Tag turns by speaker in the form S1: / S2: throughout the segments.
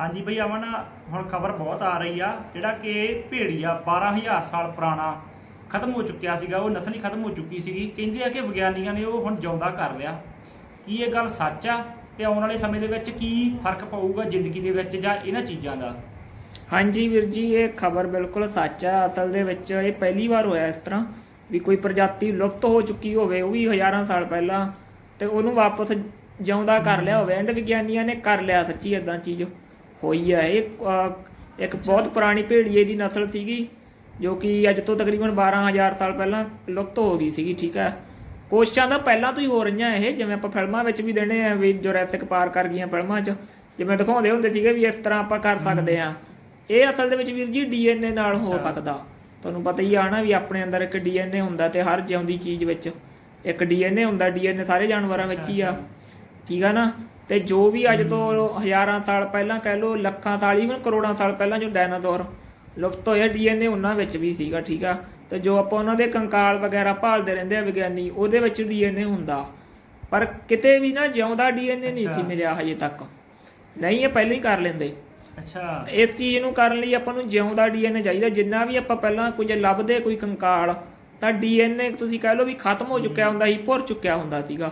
S1: ਹਾਂਜੀ ਬਈ ਅਮਨ, ਹੁਣ ਖਬਰ ਬਹੁਤ ਆ ਰਹੀ ਆ, ਜਿਹੜਾ ਕਿ ਭੇੜੀਆ 12000 ਸਾਲ ਪੁਰਾਣਾ ਖਤਮ ਹੋ ਚੁੱਕਿਆ ਸੀਗਾ, ਉਹ ਨਸਲ ਹੀ ਖਤਮ ਹੋ ਚੁੱਕੀ ਸੀਗੀ। ਕਹਿੰਦੇ ਆ ਕਿ ਵਿਗਿਆਨੀਆਂ ਨੇ ਉਹ ਹੁਣ ਜਿਉਂਦਾ ਕਰ ਲਿਆ। ਕੀ ਇਹ ਗੱਲ ਸੱਚ ਆ? ਤੇ ਆਉਣ ਵਾਲੇ ਸਮੇਂ ਦੇ ਵਿੱਚ ਕੀ ਫ਼ਰਕ ਪਊਗਾ ਜ਼ਿੰਦਗੀ ਦੇ ਵਿੱਚ ਜਾਂ ਇਹਨਾਂ ਚੀਜ਼ਾਂ ਦਾ?
S2: ਹਾਂਜੀ ਵੀਰ ਜੀ, ਇਹ ਖਬਰ ਬਿਲਕੁਲ ਸੱਚ ਆ। ਅਸਲ ਦੇ ਵਿੱਚ ਇਹ ਪਹਿਲੀ ਵਾਰ ਹੋਇਆ ਇਸ ਤਰ੍ਹਾਂ ਵੀ ਕੋਈ ਪ੍ਰਜਾਤੀ ਲੁਪਤ ਹੋ ਚੁੱਕੀ ਹੋਵੇ, ਉਹ ਵੀ ਹਜ਼ਾਰਾਂ ਸਾਲ ਪਹਿਲਾਂ, ਤੇ ਉਹਨੂੰ ਵਾਪਸ ਜਿਉਂਦਾ ਕਰ ਲਿਆ ਹੋਵੇ। ਐਂਡ ਵਿਗਿਆਨੀਆਂ ਨੇ ਕਰ ਲਿਆ ਸੱਚੀ ਇਦਾਂ ਚੀਜ਼। ਹੋਈ ਹੈ ਇਹ ਇੱਕ ਬਹੁਤ ਪੁਰਾਣੀ ਭੇੜੀਏ ਦੀ ਨਸਲ ਸੀਗੀ ਜੋ ਕਿ ਅੱਜ ਤੋਂ ਤਕਰੀਬਨ 12000 ਸਾਲ ਪਹਿਲਾਂ ਲੁਪਤ ਹੋ ਗਈ ਸੀਗੀ ਠੀਕ ਹੈ ਕੋਸ਼ਿਸ਼ਾਂ ਤਾਂ ਪਹਿਲਾਂ ਤੋਂ ਹੀ ਹੋ ਰਹੀਆਂ ਇਹ ਜਿਵੇਂ ਆਪਾਂ ਫਿਲਮਾਂ ਵਿੱਚ ਵੀ ਦੇਣੇ ਆ ਵੀ ਜੁਰੈਸਿਕ ਪਾਰਕ ਕਰ ਗਈਆਂ ਫਿਲਮਾਂ 'ਚ ਜਿਵੇਂ ਦਿਖਾਉਂਦੇ ਹੁੰਦੇ ਸੀਗੇ ਵੀ ਇਸ ਤਰ੍ਹਾਂ ਆਪਾਂ ਕਰ ਸਕਦੇ ਆ। ਇਹ ਅਸਲ ਦੇ ਵਿੱਚ ਵੀਰ ਜੀ ਡੀਐਨਏ ਨਾਲ ਹੋ। ਸਕਦਾ। ਤੁਹਾਨੂੰ ਪਤਾ ਹੀ ਆ ਨਾ ਵੀ ਆਪਣੇ ਅੰਦਰ ਇੱਕ ਡੀਐਨਏ ਹੁੰਦਾ ਤੇ ਹਰ ਜਿਉਂਦੀ ਚੀਜ਼ ਵਿੱਚ ਇੱਕ ਡੀਐਨਏ ਹੁੰਦਾ ਡੀਐਨਏ ਸਾਰੇ ਜਾਨਵਰਾਂ ਵਿੱਚ ਹੀ ਆ। ਠੀਕ ਆ ਨਾ? ਤੇ ਜੋ ਵੀ ਅੱਜ ਤੋਂ ਹਜ਼ਾਰਾਂ ਸਾਲ ਪਹਿਲਾਂ ਕਹਿ ਲਓ ਲੱਖਾਂ ਸਾਲ ਈਵਨ ਕਰੋੜਾਂ ਸਾਲ ਪਹਿਲਾਂ ਜੋ ਡਾਇਨਾਸੌਰ ਲੁਪਤ ਹੋਇਆ ਡੀਐਨਏ ਉਹਨਾਂ ਵਿੱਚ ਵੀ ਸੀਗਾ ਠੀਕ ਆ? ਤੇ ਜੋ ਆਪਾਂ ਉਹਨਾਂ ਦੇ ਕੰਕਾਲ ਵਗੈਰਾ ਭਾਲਦੇ ਰਹਿੰਦੇ ਆ ਵਿਗਿਆਨੀ ਉਹਦੇ ਵਿੱਚ ਡੀਐਨਏ ਹੁੰਦਾ। ਪਰ ਕਿਤੇ ਵੀ ਨਾ ਜਿਉਂਦਾ ਡੀਐਨਏ ਨਹੀਂ ਸੀ। ਮਿਲਿਆ ਹਜੇ ਤੱਕ। ਨਹੀਂ ਇਹ ਪਹਿਲਾਂ ਹੀ ਕਰ ਲੈਂਦੇ।
S1: ਅੱਛਾ।
S2: ਇਸ ਚੀਜ਼ ਨੂੰ ਕਰਨ ਲਈ ਆਪਾਂ ਨੂੰ ਜਿਉਂਦਾ ਡੀਐਨਏ ਚਾਹੀਦਾ। ਜਿੰਨਾ ਵੀ ਆਪਾਂ ਪਹਿਲਾਂ ਕੁਝ ਲੱਭਦੇ ਕੋਈ ਕੰਕਾਲ ਤਾਂ ਡੀਐਨਏ ਤੁਸੀਂ ਕਹਿ ਲਓ ਵੀ ਖਤਮ ਹੋ ਚੁੱਕਿਆ ਹੁੰਦਾ ਸੀ ਭੁਰ ਚੁੱਕਿਆ ਹੁੰਦਾ ਸੀਗਾ।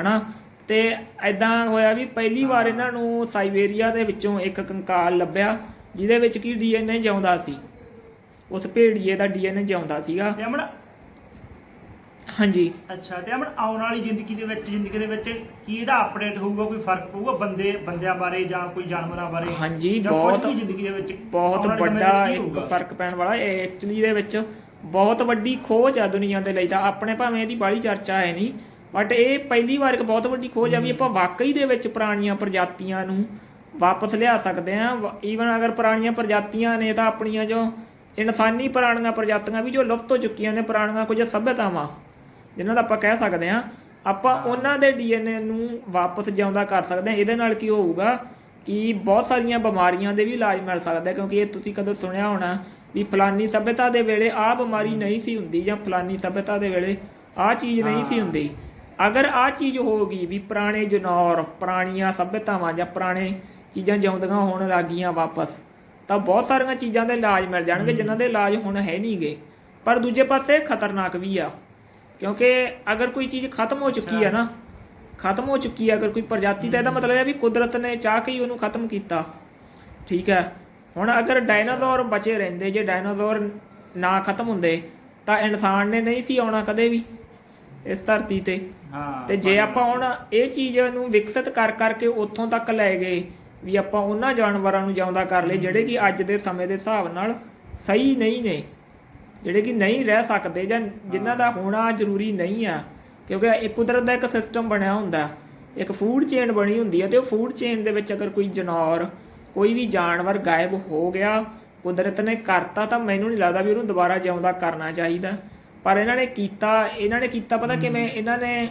S2: ਹਨਾ? ਤੇ ਐਦਾਂ ਹੋਇਆ ਵੀ ਪਹਿਲੀ ਵਾਰ ਇਹਨਾਂ ਨੂੰ ਸਾਈਬੇਰੀਆ ਦੇ ਵਿੱਚੋਂ ਇੱਕ ਕੰਕਾਲ ਲੱਭਿਆ ਜਿਹਦੇ ਵਿੱਚ ਕੀ ਡੀਐਨਏ ਜਿਉਂਦਾ ਸੀ। ਉਸ ਭੇੜੀਏ ਦਾ ਡੀਐਨਏ ਜਿਉਂਦਾ ਸੀਗਾ।
S1: ਤੇ ਅਮਨ
S2: ਹਾਂਜੀ।
S1: ਅੱਛਾ ਤੇ ਅਮਨ ਆਉਣ ਵਾਲੀ ਜ਼ਿੰਦਗੀ ਦੇ ਵਿੱਚ ਜ਼ਿੰਦਗੀ ਦੇ ਵਿੱਚ ਕੀ ਇਹਦਾ ਅਪਡੇਟ ਹੋਊਗਾ ਕੋਈ ਫ਼ਰਕ ਪਊਗਾ ਬੰਦੇ ਬੰਦਿਆਂ ਬਾਰੇ ਜਾਂ ਕੋਈ ਜਾਨਵਰਾਂ ਬਾਰੇ?
S2: ਹਾਂਜੀ,
S1: ਜਾਂ ਕੁਛ
S2: ਬਹੁਤ-
S1: ਵੀ ਜ਼ਿੰਦਗੀ ਦੇ ਵਿੱਚ
S2: ਬਹੁਤ
S1: ਆਉਣ ਵਾਲੇ ਸਮੇਂ
S2: ਵੱਡਾ
S1: ਵਿੱਚ ਕੀ
S2: ਇੱਕ
S1: ਹੋਊਗਾ?
S2: ਫ਼ਰਕ ਪੈਣ ਵਾਲਾ ਇਹ ਐਕਚੁਅਲੀ ਦੇ ਵਿੱਚ ਬਹੁਤ ਵੱਡੀ ਖੋਜ ਆ ਦੁਨੀਆ ਦੇ ਲਈ ਤਾਂ ਆਪਣੇ ਭਾਵੇਂ ਇਹਦੀ ਬਾਹਲੀ ਚਰਚਾ ਹੈ ਨਹੀਂ ਬਟ ਇਹ ਪਹਿਲੀ ਵਾਰ ਇੱਕ ਬਹੁਤ ਵੱਡੀ ਖੋਜ ਆ ਵੀ ਆਪਾਂ ਵਾਕਈ ਦੇ ਵਿੱਚ ਪੁਰਾਣੀਆਂ ਪ੍ਰਜਾਤੀਆਂ ਨੂੰ ਵਾਪਸ ਲਿਆ ਸਕਦੇ ਆ ਈਵਨ ਅਗਰ ਪੁਰਾਣੀਆਂ ਪ੍ਰਜਾਤੀਆਂ ਨੇ ਤਾਂ ਆਪਣੀਆਂ ਜੋ ਇਨਸਾਨੀ ਪੁਰਾਣੀਆਂ ਪ੍ਰਜਾਤੀਆਂ ਵੀ ਜੋ ਲੁਪਤ ਹੋ ਚੁੱਕੀਆਂ ਨੇ ਪੁਰਾਣੀਆਂ ਕੁਝ ਸਭਿਅਤਾਵਾਂ ਜਿਨ੍ਹਾਂ ਦਾ ਆਪਾਂ ਕਹਿ ਸਕਦੇ ਆ ਆਪਾਂ ਉਹਨਾਂ ਦੇ ਡੀਐਨਏ ਨੂੰ ਵਾਪਸ ਜਿਉਂਦਾ ਕਰ ਸਕਦੇ ਆ ਇਹਦੇ ਨਾਲ ਕੀ ਹੋਊਗਾ ਕਿ ਬਹੁਤ ਸਾਰੀਆਂ ਬਿਮਾਰੀਆਂ ਦੇ ਵੀ ਇਲਾਜ ਮਿਲ ਸਕਦਾ ਕਿਉਂਕਿ ਇਹ ਤੁਸੀਂ ਕਦੋਂ ਸੁਣਿਆ ਹੋਣਾ ਵੀ ਫਲਾਨੀ ਸਭਿਅਤਾ ਦੇ ਵੇਲੇ ਆਹ ਬਿਮਾਰੀ ਨਹੀਂ ਸੀ ਹੁੰਦੀ ਜਾਂ ਫਲਾਨੀ ਸਭਿਅਤਾ ਦੇ ਵੇਲੇ ਆਹ ਚੀਜ਼ ਨਹੀਂ ਸੀ। ਹੁੰਦੀ। ਅਗਰ ਆਹ ਚੀਜ਼ ਹੋਗੀ ਵੀ ਪੁਰਾਣੇ ਜਨੌਰ ਪੁਰਾਣੀਆਂ ਸਭਿਅਤਾਵਾਂ ਜਾਂ ਪੁਰਾਣੇ ਚੀਜ਼ਾਂ ਜਿਉਂਦੀਆਂ ਹੋਣ ਲੱਗੀਆਂ ਵਾਪਸ ਤਾਂ ਬਹੁਤ ਸਾਰੀਆਂ ਚੀਜ਼ਾਂ ਦੇ ਇਲਾਜ ਮਿਲ ਜਾਣਗੇ ਜਿਨ੍ਹਾਂ ਦੇ ਇਲਾਜ ਹੁਣ ਹੈ ਨਹੀਂਗੇ ਪਰ ਦੂਜੇ ਪਾਸੇ ਖਤਰਨਾਕ ਵੀ ਆ ਕਿਉਂਕਿ ਅਗਰ ਕੋਈ ਚੀਜ਼ ਖਤਮ ਹੋ ਚੁੱਕੀ ਹੈ ਨਾ ਖਤਮ ਹੋ ਚੁੱਕੀ ਹੈ ਅਗਰ ਕੋਈ ਪ੍ਰਜਾਤੀ ਤਾਂ ਇਹਦਾ ਮਤਲਬ ਹੈ ਵੀ ਕੁਦਰਤ ਨੇ ਚਾਹ ਕੇ ਹੀ ਉਹਨੂੰ ਖਤਮ ਕੀਤਾ ਠੀਕ ਹੈ ਹੁਣ ਅਗਰ ਡਾਇਨਾਸੌਰ ਬਚੇ ਰਹਿੰਦੇ ਜੇ ਡਾਇਨਾਸੌਰ ਨਾ ਖਤਮ ਹੁੰਦੇ ਤਾਂ ਇਨਸਾਨ ਨੇ ਨਹੀਂ ਸੀ ਆਉਣਾ ਕਦੇ ਵੀ ਇਸ ਧਰਤੀ ਤੇ।
S1: ਹਾਂ
S2: ਤੇ ਜੇ ਆਪਾਂ ਹੁਣ ਇਹ ਚੀਜ਼ ਨੂੰ ਵਿਕਸਿਤ ਕਰ ਕਰਕੇ ਉੱਥੋਂ ਤੱਕ ਲੈ ਗਏ ਵੀ ਆਪਾਂ ਉਹਨਾਂ ਜਾਨਵਰਾਂ ਨੂੰ ਜਿਉਂਦਾ ਕਰ ਲਏ ਜਿਹੜੇ ਕਿ ਅੱਜ ਦੇ ਸਮੇਂ ਦੇ ਹਿਸਾਬ ਨਾਲ ਸਹੀ ਨਹੀਂ ਨੇ ਜਿਹੜੇ ਕਿ ਨਹੀਂ ਰਹਿ ਸਕਦੇ ਜਾਂ ਜਿਨ੍ਹਾਂ ਦਾ ਹੋਣਾ ਜ਼ਰੂਰੀ ਨਹੀਂ ਆ ਕਿਉਂਕਿ ਇਹ ਕੁਦਰਤ ਦਾ ਇੱਕ ਸਿਸਟਮ ਬਣਿਆ ਹੁੰਦਾ। ਇੱਕ ਫੂਡ ਚੇਨ ਬਣੀ ਹੁੰਦੀ ਹੈ ਤੇ ਉਹ ਫੂਡ ਚੇਨ ਦੇ ਵਿੱਚ ਅਗਰ ਕੋਈ ਜਨੌਰ ਕੋਈ ਵੀ ਜਾਨਵਰ ਗਾਇਬ ਹੋ ਗਿਆ ਕੁਦਰਤ ਨੇ ਕਰਤਾ ਤਾਂ ਮੈਨੂੰ ਨਹੀਂ ਲੱਗਦਾ ਵੀ ਉਹਨੂੰ ਦੁਬਾਰਾ ਜਿਉਂਦਾ ਕਰਨਾ ਚਾਹੀਦਾ। ਪਰ ਇਹਨਾਂ ਨੇ ਕੀਤਾ ਇਹਨਾਂ ਨੇ ਕੀਤਾ ਪਤਾ ਕਿਵੇਂ? ਇਹਨਾਂ ਨੇ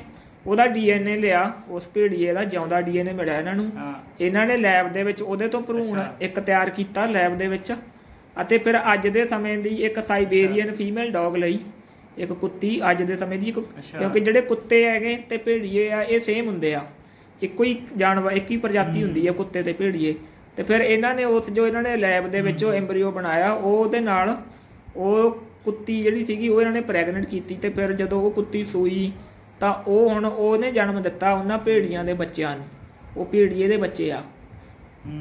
S2: ਉਹਦਾ ਡੀਐਨਏ ਲਿਆ ਉਸ ਭੇੜੀਏ ਦਾ ਜਿਉਂਦਾ ਡੀਐਨਏ ਮਿਲਿਆ ਇਹਨਾਂ ਨੂੰ।
S1: ਹਾਂ।
S2: ਇਹਨਾਂ ਨੇ ਲੈਬ ਦੇ ਵਿੱਚ ਉਹਦੇ ਤੋਂ ਭਰੂਣ
S1: ਅੱਛਾ।
S2: ਇੱਕ ਤਿਆਰ ਕੀਤਾ ਲੈਬ ਦੇ ਵਿੱਚ। ਅਤੇ ਫਿਰ ਅੱਜ ਦੇ ਸਮੇਂ ਦੀ ਇੱਕ ਸਾਈਬੇਰੀਅਨ ਫੀਮੇਲ ਡੌਗ ਲਈ ਇੱਕ ਕੁੱਤੀ ਅੱਜ ਦੇ ਸਮੇਂ ਦੀ ਇੱਕ
S1: ਅੱਛਾ।
S2: ਕਿਉਂਕਿ ਜਿਹੜੇ ਕੁੱਤੇ ਹੈਗੇ ਤੇ ਭੇੜੀਏ ਆ ਇਹ ਸੇਮ ਹੁੰਦੇ ਆ। ਇੱਕੋ ਹੀ ਜਾਨਵਰ ਇੱਕ ਹੀ ਪ੍ਰਜਾਤੀ ਹੁੰਦੀ ਹੈ ਕੁੱਤੇ ਤੇ ਭੇੜੀਏ। ਤੇ ਫਿਰ ਇਹਨਾਂ ਨੇ ਉਸ ਜੋ ਇਹਨਾਂ ਨੇ ਲੈਬ ਦੇ ਵਿੱਚ ਉਹ ਐਮਬਰੀਓ ਬਣਾਇਆ ਉਹ ਉਹਦੇ ਨਾਲ ਉਹ ਕੁੱਤੀ ਜਿਹੜੀ ਸੀਗੀ ਉਹ ਇਹਨਾਂ ਨੇ ਪ੍ਰੈਗਨੈਂਟ ਕੀਤੀ ਤੇ ਫਿਰ ਜਦੋਂ ਉਹ ਕੁੱਤੀ ਸੂਈ ਤਾਂ ਉਹ ਹੁਣ ਉਹਨੇ ਜਨਮ ਦਿੱਤਾ ਉਹਨਾਂ ਭੇੜੀਆਂ ਦੇ ਬੱਚਿਆਂ ਨੂੰ। ਉਹ ਭੇੜੀਏ ਦੇ ਬੱਚੇ ਆ।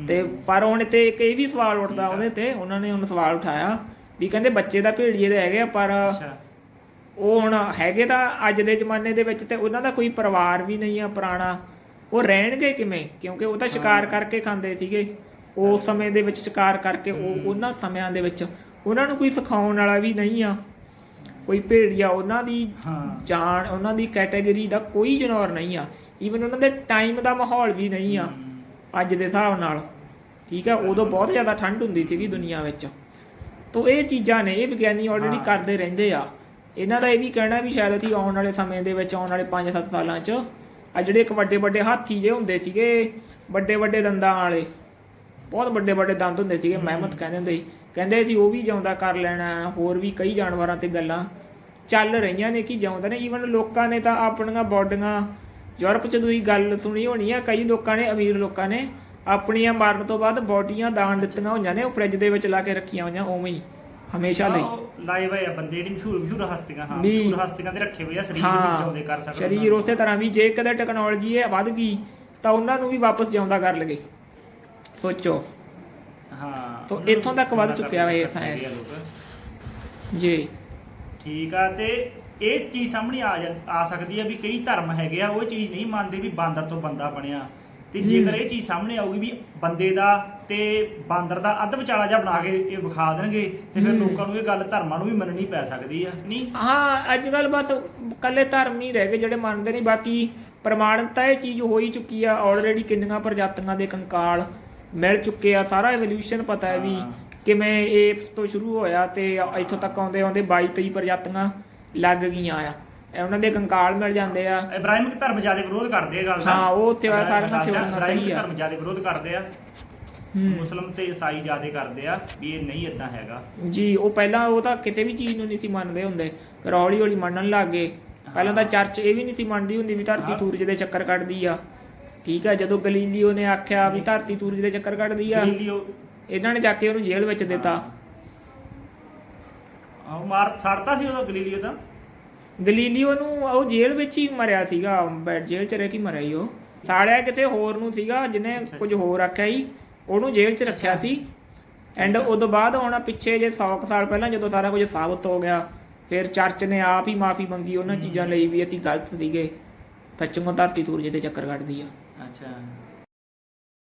S2: ਤੇ ਪਰ ਹੁਣ ਤੇ ਇੱਕ ਇਹ ਵੀ ਸਵਾਲ ਉੱਠਦਾ ਉਹਦੇ ਤੇ ਉਹਨਾਂ ਨੇ ਹੁਣ ਸਵਾਲ ਉਠਾਇਆ ਵੀ ਕਹਿੰਦੇ ਬੱਚੇ ਤਾਂ ਭੇੜੀਏ ਦੇ ਹੈਗੇ ਆ ਪਰ ਉਹ ਹੁਣ ਹੈਗੇ ਤਾਂ ਅੱਜ ਦੇ ਜ਼ਮਾਨੇ ਦੇ ਵਿੱਚ ਤੇ ਉਹਨਾਂ ਦਾ ਕੋਈ ਪਰਿਵਾਰ ਵੀ ਨਹੀਂ ਆ ਪੁਰਾਣਾ। ਉਹ ਰਹਿਣਗੇ ਕਿਵੇਂ? ਕਿਉਂਕਿ ਉਹ ਤਾਂ ਸ਼ਿਕਾਰ ਕਰਕੇ ਖਾਂਦੇ ਸੀਗੇ। ਉਸ ਸਮੇਂ ਦੇ ਵਿੱਚ ਸ਼ਿਕਾਰ ਕਰਕੇ ਉਹ ਉਹਨਾਂ ਸਮਿਆਂ ਦੇ ਵਿੱਚ ਉਹਨਾਂ ਨੂੰ ਕੋਈ ਸਿਖਾਉਣ ਵਾਲਾ ਵੀ ਨਹੀਂ ਆ। ਕੋਈ ਭੇੜੀਆ ਉਹਨਾਂ ਦੀ ਜਾਣ ਉਹਨਾਂ ਦੀ ਕੈਟਾਗਰੀ ਦਾ ਕੋਈ ਜਨੌਰ ਨਹੀਂ ਆ। ਈਵਨ ਉਹਨਾਂ ਦੇ ਟਾਈਮ ਦਾ ਮਾਹੌਲ ਵੀ ਨਹੀਂ ਆ ਅੱਜ ਦੇ ਹਿਸਾਬ ਨਾਲ। ਠੀਕ ਹੈ ਉਦੋਂ ਬਹੁਤ ਜ਼ਿਆਦਾ ਠੰਡ ਹੁੰਦੀ ਸੀਗੀ ਦੁਨੀਆ ਵਿੱਚ। ਤੋ ਇਹ ਚੀਜ਼ਾਂ ਨੇ ਇਹ ਵਿਗਿਆਨੀ ਆਲਰੇਡੀ। ਕਰਦੇ ਰਹਿੰਦੇ ਆ। ਇਹਨਾਂ ਦਾ ਇਹ ਵੀ ਕਹਿਣਾ ਵੀ ਸ਼ਾਇਦ ਅਸੀਂ ਆਉਣ ਵਾਲੇ ਸਮੇਂ ਦੇ ਵਿੱਚ ਆਉਣ ਵਾਲੇ 5-7 ਸਾਲਾਂ 'ਚ ਆ ਜਿਹੜੇ ਇੱਕ ਵੱਡੇ ਵੱਡੇ ਹਾਥੀ ਜੇ ਹੁੰਦੇ ਸੀਗੇ ਵੱਡੇ ਵੱਡੇ ਦੰਦਾਂ ਵਾਲੇ ਬਹੁਤ ਵੱਡੇ ਵੱਡੇ ਦੰਦ ਹੁੰਦੇ ਸੀਗੇ ਮਹਿਮਤ ਕਹਿੰਦੇ ਹੁੰਦੇ ਸੀ। ਕਹਿੰਦੇ ਸੀ ਉਹ ਵੀ ਜਿਉਂਦਾ ਕਰ ਲੈਣਾ ਹੋਰ ਵੀ ਕਈ ਜਾਨਵਰਾਂ ਤੇ ਗੱਲਾਂ। ਚੱਲ ਰਹੀਆਂ ਨੇ ਕਿ ਜਿਉਂਦੇ ਨੇ। ਈਵਨ ਲੋਕਾਂ ਨੇ ਤਾਂ ਆਪਣੀਆਂ ਬੋਡੀਆਂ ਯੂਰਪ 'ਚ ਤੁਸੀਂ ਗੱਲ ਸੁਣੀ ਹੋਣੀ ਆ ਕਈ ਲੋਕਾਂ ਨੇ ਅਮੀਰ ਲੋਕਾਂ ਨੇ ਆਪਣੀਆਂ ਮਰਨ ਤੋਂ ਬਾਅਦ ਬੋਡੀਆਂ ਦਾਨ ਦਿੱਤੀਆਂ ਹੋਈਆਂ ਨੇ ਉਹ ਫ੍ਰਿਜ ਦੇ ਵਿੱਚ ਲਾ ਕੇ ਰੱਖੀਆਂ ਹੋਈਆਂ ਉਵੇਂ ਹੀ ਹਮੇਸ਼ਾ ਲਈ।
S1: ਲਾਈਵ ਹੈ ਬੰਦੇ ਜਿਹੜੀ ਮਸ਼ਹੂਰ ਮਸ਼ਹੂਰ ਹਸਤੀਆਂ ਹਾਂ ਮਸ਼ਹੂਰ ਹਸਤੀਆਂ ਤੇ ਰੱਖੇ ਹੋਏ ਆ ਸਰੀਰ ਵੀ
S2: ਹਾਂ
S1: ਜਿਉਂਦੇ ਕਰ ਸਕਦੇ
S2: ਸਰੀਰ ਉਸੇ ਤਰ੍ਹਾਂ ਵੀ ਜੇ ਕਦੇ ਟੈਕਨੋਲੋਜੀ ਇਹ ਵੱਧ ਗਈ ਤਾਂ ਉਹਨਾਂ ਨੂੰ ਵੀ ਵਾਪਸ ਜਿਉਂਦਾ ਕਰ ਲਗੇ ਸੋਚੋ।
S1: ਹਾਂ
S2: ਤੋ ਇੱਥੋਂ ਤੱਕ ਵੱਧ ਚੁੱਕਿਆ।
S1: ਆ ਲੋਕ।
S2: ਜੀ।
S1: ਠੀਕ ਆ ਤੇ ਇਹ ਚੀਜ਼ ਸਾਹਮਣੇ ਆ ਜਾਂ- ਆ ਸਕਦੀ ਹੈ ਵੀ ਕਈ ਧਰਮ ਹੈਗੇ ਆ ਉਹ ਚੀਜ਼ ਨਹੀਂ ਮੰਨਦੇ ਵੀ ਬਾਂਦਰ ਤੋਂ ਬੰਦਾ ਬਣਿਆ ਤੇ ਜੇਕਰ ਇਹ ਚੀਜ਼ ਸਾਹਮਣੇ ਆਊਗੀ ਵੀ ਬੰਦੇ ਦਾ ਤੇ ਬਾਂਦਰ ਦਾ ਅੱਧ ਵਿਚਾਲਾ ਜਿਹਾ ਬਣਾ ਕੇ ਇਹ ਵਿਖਾ ਦੇਣਗੇ ਤੇ ਫਿਰ। ਲੋਕਾਂ ਨੂੰ ਇਹ ਗੱਲ ਧਰਮਾਂ ਨੂੰ ਵੀ ਮੰਨਣੀ ਪੈ ਸਕਦੀ ਆ ਨਹੀਂ
S2: ਹਾਂ ਅੱਜ ਕੱਲ ਬਸ ਕੱਲੇ ਧਰਮ ਹੀ ਰਹਿ ਗਏ ਜਿਹੜੇ ਮੰਨਦੇ ਨਹੀਂ ਬਾਕੀ ਪ੍ਰਮਾਣਿਤ ਤਾਂ ਇਹ ਚੀਜ਼ ਹੋ ਹੀ ਚੁੱਕੀ ਆ ਆਲਰੇਡੀ ਕਿੰਨੀਆਂ ਪ੍ਰਜਾਤੀਆਂ ਦੇ ਕੰਕਾਲ ਮਿਲ ਚੁੱਕੇ ਆ ਸਾਰਾ ਐਵੋਲੂਸ਼ਨ ਪਤਾ ਹੈ ਵੀ
S1: ਹਾਂ।
S2: ਕਿਵੇਂ ਏਪਸ ਤੋਂ ਸ਼ੁਰੂ ਹੋਇਆ ਤੇ ਇੱਥੋਂ ਤੱਕ ਆਉਂਦੇ ਆਉਂਦੇ 22 23 ਪ੍ਰਜਾਤੀਆਂ ਲੱਗ ਗਈਆਂ ਆ। ਇਹ ਉਹਨਾਂ ਦੇ ਕੰਕਾਲ ਮਿਲ ਜਾਂਦੇ ਆ।
S1: ਇਬਰਾਹਿਮਿਕ ਧਰਮ ਜ਼ਿਆਦਾ ਵਿਰੋਧ ਕਰਦੇ ਆ ਗੱਲ ਦਾ।
S2: ਹਾਂ, ਉਹ ਤੇ ਸਾਰਿਆਂ ਨਾਲ ਸਿਉਣਾ ਸਹੀ ਆ।
S1: ਧਰਮ ਜ਼ਿਆਦਾ ਵਿਰੋਧ ਕਰਦੇ ਆ।
S2: ਹੂੰ।
S1: ਮੁਸਲਮ ਤੇ ਈਸਾਈ ਜ਼ਿਆਦਾ ਕਰਦੇ ਆ ਵੀ ਇਹ ਨਹੀਂ ਇਦਾਂ ਹੈਗਾ।
S2: ਜੀ ਉਹ ਪਹਿਲਾਂ ਉਹ ਤਾਂ ਕਿਸੇ ਵੀ ਚੀਜ਼ ਨੂੰ ਨਹੀਂ ਸੀ ਮੰਨਦੇ ਹੁੰਦੇ। ਫਿਰ ਹੌਲੀ ਹੌਲੀ ਮੰਨਣ ਲੱਗ ਗਏ। ਪਹਿਲਾਂ ਤਾਂ ਚਰਚ ਇਹ ਵੀ ਨਹੀਂ ਸੀ ਮੰਨਦੀ ਹੁੰਦੀ ਵੀ ਧਰਤੀ
S1: ਹਾਂ।
S2: ਸੂਰਜ ਦੇ ਚੱਕਰ ਕੱਢਦੀ ਆ। ਠੀਕ ਆ ਜਦੋਂ ਗਲੀਲੀਓ ਨੇ ਆਖਿਆ ਵੀ ਧਰਤੀ ਸੂਰਜ ਦੇ ਚੱਕਰ ਕੱਢਦੀ ਆ।
S1: ਗਲੀਲੀਓ
S2: ਇਹਨਾਂ ਨੇ ਜਾ ਕੇ ਉਹਨੂੰ ਜੇਲ੍ਹ ਵਿੱਚ ਦਿੱਤਾ।
S1: ਉਹ ਮਾਰ ਛੱਡਤਾ ਸੀ ਉਦੋਂ ਗਲੀਲੀਓ ਤਾਂ?
S2: ਗਲੀਲੀਓ ਨੂੰ ਉਹ ਜੇਲ੍ਹ ਵਿੱਚ ਹੀ ਮਰਿਆ ਸੀਗਾ ਬੈਡ ਜੇਲ੍ਹ ਚ ਰਹਿ ਕੇ ਮਰਿਆ ਹੀ ਉਹ। ਸਾੜਿਆ ਕਿਸੇ ਹੋਰ ਨੂੰ ਸੀਗਾ ਜਿਹਨੇ ਕੁਝ ਹੋਰ ਆਖਿਆ ਸੀ ਉਹਨੂੰ ਜੇਲ੍ਹ ਚ ਰੱਖਿਆ ਸੀ। ਐਂਡ ਉਦੋਂ ਬਾਅਦ ਹੁਣ ਪਿੱਛੇ ਜੇ 100 ਕੁ ਸਾਲ ਪਹਿਲਾਂ ਜਦੋਂ ਸਾਰਾ ਕੁਝ ਸਾਬਤ ਹੋ ਗਿਆ ਫਿਰ ਚਰਚ ਨੇ ਆਪ ਹੀ ਮਾਫੀ ਮੰਗੀ ਉਹਨਾਂ ਚੀਜ਼ਾਂ ਲਈ ਵੀ ਅਸੀਂ ਗਲਤ ਸੀਗੇ। ਸੱਚਮੁੱਚ ਧਰਤੀ ਸੂਰਜ ਦੇ ਚੱਕਰ ਕੱਢਦੀ ਆ।
S1: ਅੱਛਾ।